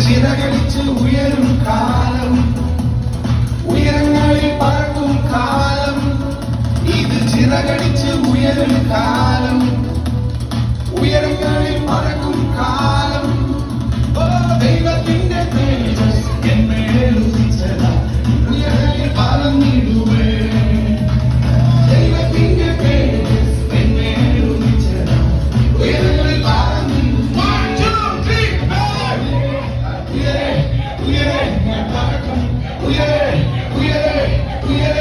ചിറകടിച്ച് ഉയരും കാലം. ഉയരങ്ങളിൽ പറക്കും കാലം. ഇത് ചിറകടിച്ച് ഉയരും കാലം. Yeah.